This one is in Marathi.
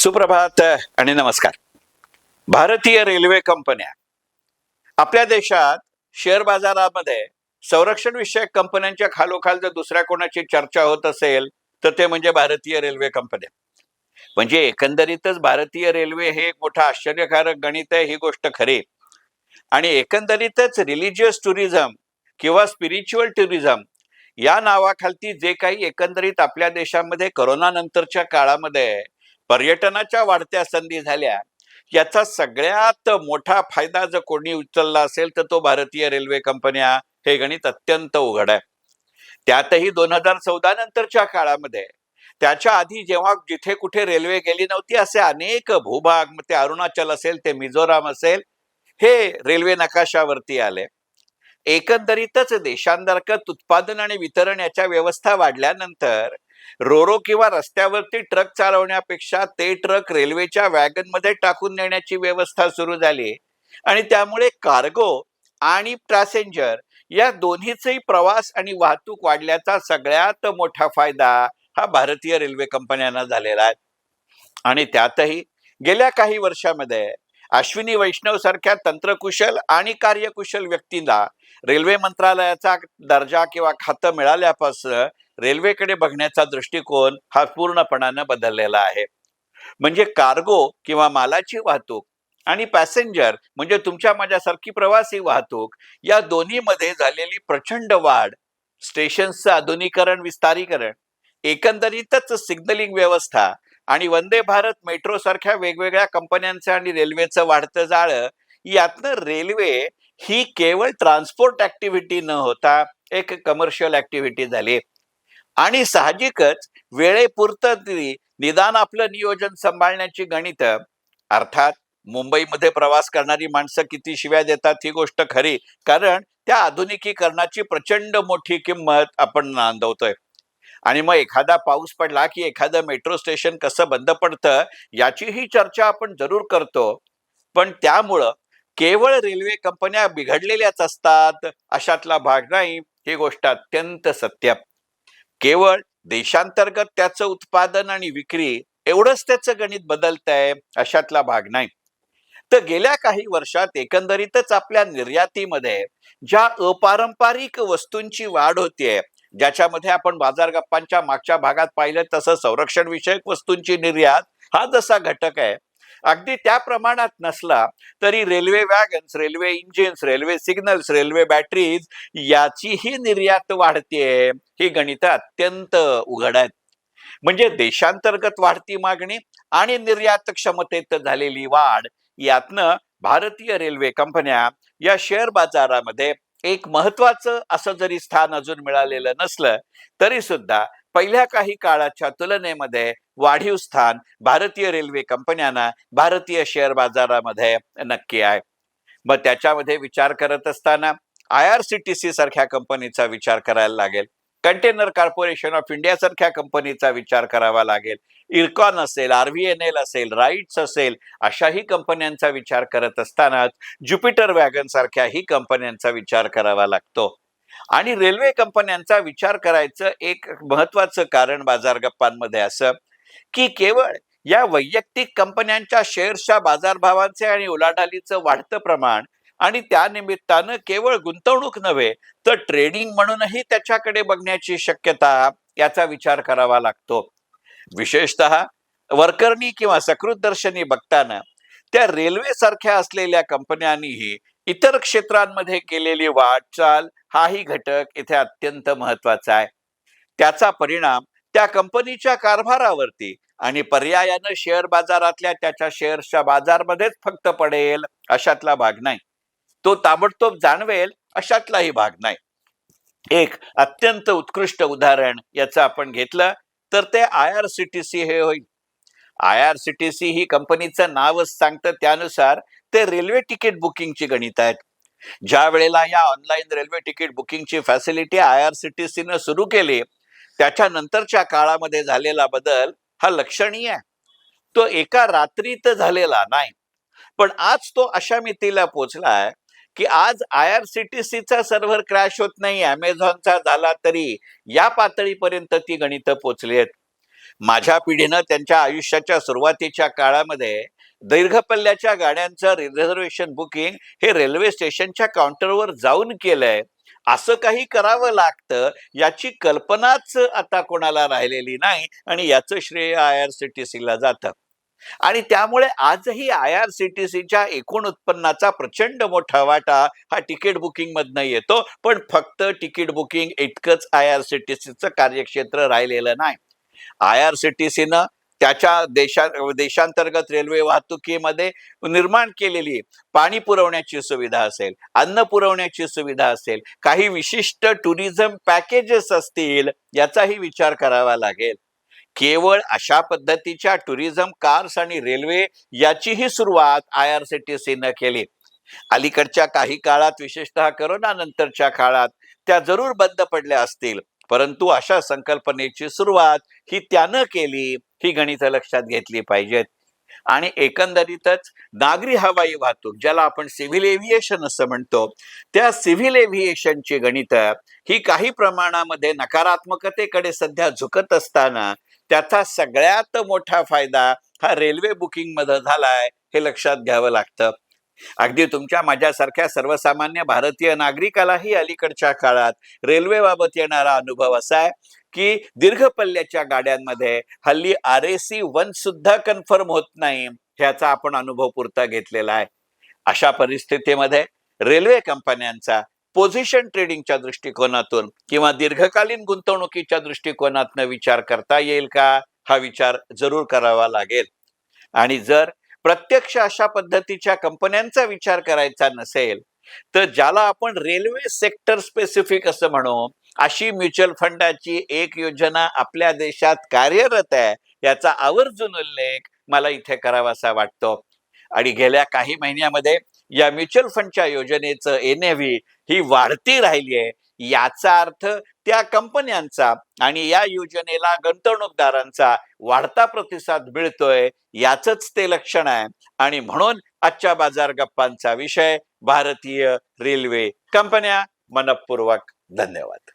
सुप्रभात आणि नमस्कार. भारतीय रेल्वे कंपन्या. आपल्या देशात शेअर बाजारामध्ये संरक्षण विषयक कंपन्यांच्या खालोखाल जर दुसऱ्या कोणाची चर्चा होत असेल तर ते म्हणजे भारतीय रेल्वे कंपन्या. म्हणजे एकंदरीतच भारतीय रेल्वे हे एक मोठं आश्चर्यकारक गणित आहे ही गोष्ट खरी. आणि एकंदरीतच रिलिजियस टुरिझम किंवा स्पिरिच्युअल टुरिझम या नावाखालती जे काही एकंदरीत आपल्या देशामध्ये करोनानंतरच्या काळामध्ये पर्यटनाच्या वाढत्या संधी झाल्या याचा सगळ्यात मोठा फायदा जर कोणी उचलला असेल तर तो भारतीय रेल्वे कंपन्या हे गणित अत्यंत उघड आहे. त्यातही दोन हजार चौदा नंतरच्या काळामध्ये त्याच्या आधी जेव्हा जिथे कुठे रेल्वे गेली नव्हती असे अनेक भूभाग मग ते अरुणाचल असेल ते मिझोराम असेल हे रेल्वे नकाशावरती आले. एकंदरीतच देशांतर्गत उत्पादन आणि वितरण याच्या व्यवस्था वाढल्यानंतर रोरो किंवा रस्त्यावरती ट्रक चालवण्यापेक्षा ते ट्रक रेल्वेच्या वॅगनमध्ये टाकून नेण्याची व्यवस्था सुरू झाली आणि त्यामुळे कार्गो आणि पॅसेंजर या दोन्हीचही प्रवास आणि वाहतूक वाढल्याचा सगळ्यात मोठा फायदा हा भारतीय रेल्वे कंपन्यांना झालेला आहे. आणि त्यातही गेल्या काही वर्षामध्ये अश्विनी वैष्णव सारख्या तंत्रकुशल आणि कार्यकुशल व्यक्तींना रेल्वे मंत्रालयाचा दर्जा किंवा खातं मिळाल्यापासून रेल्वेकडे बघण्याचा दृष्टिकोन हा पूर्णपणानं बदललेला आहे. म्हणजे कार्गो किंवा मालाची वाहतूक आणि पॅसेंजर म्हणजे तुमच्या माझ्यासारखी प्रवासी वाहतूक या दोन्हीमध्ये झालेली प्रचंड वाढ स्टेशन्सचं आधुनिकरण विस्तारीकरण एकंदरीतच सिग्नलिंग व्यवस्था आणि वंदे भारत मेट्रो सारख्या वेगवेगळ्या कंपन्यांचं आणि रेल्वेचं वाढतं जाळं यातनं रेल्वे ही केवळ ट्रान्सपोर्ट ऍक्टिव्हिटी न होता एक कमर्शियल ऍक्टिव्हिटी झाली. आणि साहजिकच वेळेपुरतं तरी निदान आपलं नियोजन सांभाळण्याची गणित अर्थात मुंबईमध्ये प्रवास करणारी माणसं किती शिव्या देतात ही गोष्ट खरी कारण त्या आधुनिकीकरणाची प्रचंड मोठी किंमत आपण नांदवतोय. आणि मग एखादा पाऊस पडला की एखादं मेट्रो स्टेशन कसं बंद पडतं याचीही चर्चा आपण जरूर करतो. पण त्यामुळं केवळ रेल्वे कंपन्या बिघडलेल्याच असतात अशातला भाग नाही. ही गोष्ट अत्यंत सत्य. केवळ देशांतर्गत त्याचं उत्पादन आणि विक्री एवढंच त्याचं गणित बदलतंय अशातला भाग नाही. तर गेल्या काही वर्षात एकंदरीतच आपल्या निर्यातीमध्ये ज्या अपारंपरिक वस्तूंची वाढ होतीये ज्याच्यामध्ये आपण बाजार गप्पांच्या मागच्या भागात पाहिलं तसं संरक्षण विषयक वस्तूंची निर्यात हा जसा घटक आहे अगदी त्या प्रमाणात नसला तरी railway wagons railway engines railway signals railway batteries याचीही निर्यात वाढते ही गणित अत्यंत उघड आहेत. म्हणजे देशांतर्गत वाढती मागणी आणि निर्यात क्षमतेत झालेली वाढ यातनं भारतीय रेल्वे कंपन्या या शेअर बाजारामध्ये एक महत्वाचं असं जरी स्थान अजून मिळालेलं नसलं तरी सुद्धा पहिल्या काही काळाच्या तुलनेमध्ये वाढीव स्थान भारतीय रेल्वे कंपन्यांना भारतीय शेअर बाजारामध्ये नक्की आहे. मग त्याच्यामध्ये विचार करत असताना I R C T C सारख्या कंपनीचा विचार करायला लागेल. कंटेनर कॉर्पोरेशन ऑफ इंडिया सारख्या कंपनीचा विचार करावा लागेल. इरकॉन असेल आर व्ही एन एल असेल राईट्स असेल अशाही कंपन्यांचा विचार करत असतानाच ज्युपिटर वॅगन सारख्याही कंपन्यांचा विचार करावा लागतो. आणि रेल्वे कंपन्यांचा विचार करायचं एक महत्वाचं कारण बाजार गप्पांमध्ये असं की केवळ या वैयक्तिक कंपन्यांच्या शेअर्सच्या बाजारभावांचे आणि उलाढालीचं वाढतं प्रमाण आणि त्या निमित्तानं केवळ गुंतवणूक नव्हे तर ट्रेडिंग म्हणूनही त्याच्याकडे बघण्याची शक्यता याचा विचार करावा लागतो. विशेषतः वर्करनी किंवा सकृत दर्शनी बघताना त्या रेल्वे सारख्या असलेल्या कंपन्यांनीही इतर क्षेत्रांमध्ये केलेली वाटचाल हाही घटक इथे अत्यंत महत्त्वाचा आहे. त्याचा परिणाम त्या कंपनीच्या कारभारावरती. आणि पर्यायानं शेअर बाजारातल्या त्याच्या शेअर्सच्या बाजारमध्येच फक्त पडेल अशातला भाग नाही. तो ताबडतोब जाणवेल अशातलाही भाग नाही. एक अत्यंत उत्कृष्ट उदाहरण याचं आपण घेतलं तर ते I R C T C हे होईल. I R C T C ही कंपनीचं नावच सांगतं त्यानुसार ते रेल्वे तिकीट बुकिंगची गणित आहेत. ज्या वेळेला या ऑनलाईन रेल्वे तिकीट बुकिंगची facility I R C T सीनं सुरू केली त्याच्यानंतरच्या काळामध्ये झालेला बदल हा लक्षणीय आहे. तो एका रात्रीत झालेला नाही. पण आज तो अशा मितीला पोचलाय की आज आय आर सी टी सीचा सर्व्हर क्रॅश होत नाही अमेझॉनचा झाला तरी या पातळीपर्यंत ती गणितं पोचली आहेत. माझ्या पिढीनं त्यांच्या आयुष्याच्या सुरुवातीच्या काळामध्ये दीर्घ पल्ल्याच्या गाड्यांचं रिझर्वेशन बुकिंग हे रेल्वे स्टेशनच्या काउंटरवर जाऊन केलंय. असं काही करावं लागतं याची कल्पनाच आता कोणाला राहिलेली नाही आणि याचं श्रेय आय आर सी टी सीला जातं. आणि त्यामुळे आजही आय आर सी टी सीच्या एकूण उत्पन्नाचा प्रचंड मोठा वाटा हा तिकीट बुकिंग मधनं येतो पण फक्त तिकीट बुकिंग इतकंच आय आर सी टी सीचं कार्यक्षेत्र राहिलेलं नाही. आय आर सी टी सीनं त्याच्या देशा देशांतर्गत रेल्वे वाहतुकीमध्ये निर्माण केलेली पाणी पुरवण्याची सुविधा असेल अन्न पुरवण्याची सुविधा असेल काही विशिष्ट टुरिझम पॅकेजेस असतील याचाही विचार करावा लागेल. केवळ अशा पद्धतीच्या टुरिझम कार्स आणि रेल्वे याचीही सुरुवात आय आर सी टी सीनं केली. अलीकडच्या काही काळात विशेषतः करोना नंतरच्या काळात त्या जरूर बंद पडल्या असतील. परंतु अशा संकल्पनेची सुरुवात ही त्यानं केली ही गणितं लक्षात घेतली पाहिजेत. आणि एकंदरीतच नागरी हवाई वाहतूक ज्याला आपण सिव्हिल एव्हिएशन असं म्हणतो त्या सिव्हिल एव्हिएशनची गणित ही काही प्रमाणामध्ये नकारात्मकतेकडे सध्या झुकत असताना त्याचा सगळ्यात मोठा फायदा हा रेल्वे बुकिंगमध्ये झालाय हे लक्षात घ्यावं लागतं. अगदी तुमच्या माझ्यासारख्या सर्वसामान्य भारतीय नागरिकालाही अलीकडच्या काळात रेल्वेबाबत येणारा अनुभव असा आहे की दीर्घ पल्ल्याच्या गाड्यांमध्ये हल्ली आर ए सी वन सुद्धा कन्फर्म होत नाही ह्याचा आपण अनुभव पुरता घेतलेला आहे. अशा परिस्थितीमध्ये रेल्वे कंपन्यांचा पोझिशन ट्रेडिंगच्या दृष्टिकोनातून किंवा दीर्घकालीन गुंतवणुकीच्या दृष्टिकोनातून विचार करता येईल का? हा विचार जरूर करावा लागेल. आणि जर प्रत्यक्ष अशा पद्धतीच्या कंपन्यांचा विचार करायचा नसेल तर ज्याला आपण रेल्वे सेक्टर स्पेसिफिक असं म्हणू अशी म्युच्युअल फंडाची एक योजना आपल्या देशात कार्यरत आहे याचा आवर्जून उल्लेख मला इथे करावासा वाटतो. आणि गेल्या काही महिन्यामध्ये या म्युच्युअल फंडच्या योजनेचं एन ही वाढती राहिली आहे. याचा अर्थ त्या कंपन्यांचा आणि या योजनेला गुंतवणूकदारांचा वाढता प्रतिसाद मिळतोय याचच ते लक्षण आहे. आणि म्हणून आजच्या बाजार गप्पांचा विषय भारतीय रेल्वे कंपन्या मनपूर्वक धन्यवाद.